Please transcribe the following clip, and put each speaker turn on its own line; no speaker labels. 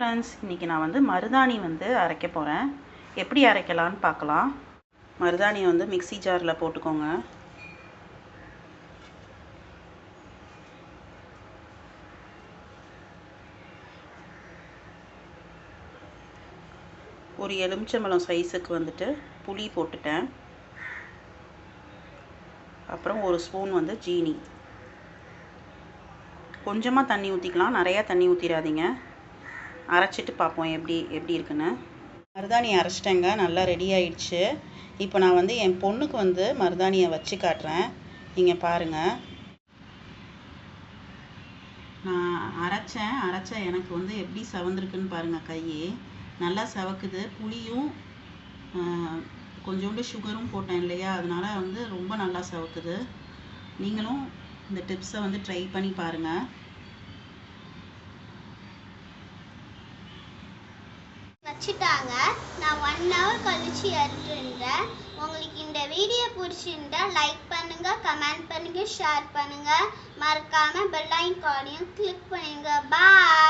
Friends இன்றைக்கி நான் வந்து மருதாணி வந்து அரைக்க போகிறேன் எப்படி அரைக்கலான்னு பார்க்கலாம். மருதாணியை வந்து மிக்ஸி ஜாரில் போட்டுக்கோங்க. ஒரு எலுமிச்சம்பழம் சைஸுக்கு வந்துட்டு புளி போட்டுட்டேன். அப்புறம் ஒரு ஸ்பூன் வந்து ஜீனி. கொஞ்சமாக தண்ணி ஊற்றிக்கலாம் நிறையா தண்ணி ஊற்றிடாதீங்க அரைச்சிட்டு பார்ப்போம் எப்படி எப்படி இருக்குன்னு. மருதாணி அரைச்சிட்டேங்க நல்லா ரெடி ஆயிடுச்சு. இப்போ நான் வந்து என் பொண்ணுக்கு வந்து மருதாணியை வச்சு காட்டுறேன். நீங்கள் பாருங்கள் நான் அரைச்சேன் அரைச்ச எனக்கு வந்து எப்படி செவந்திருக்குன்னு பாருங்கள் கை. நல்லா செவக்குது. புளியும் கொஞ்சோண்டு சுகரும் போட்டேன் இல்லையா? அதனால் வந்து ரொம்ப நல்லா செவக்குது. நீங்களும் இந்த டிப்ஸை வந்து ட்ரை பண்ணி பாருங்கள்
வச்சுட்டாங்க நான் ஒன் ஹவர் கழிச்சு எழுதுன்றேன் உங்களுக்கு இந்த வீடியோ பிடிச்சிருந்தா லைக் பண்ணுங்க கமெண்ட் பண்ணுங்க ஷேர் பண்ணுங்க. மறக்காம பெல் ஐக்கானையும் கிளிக் பண்ணுங்க. பாய்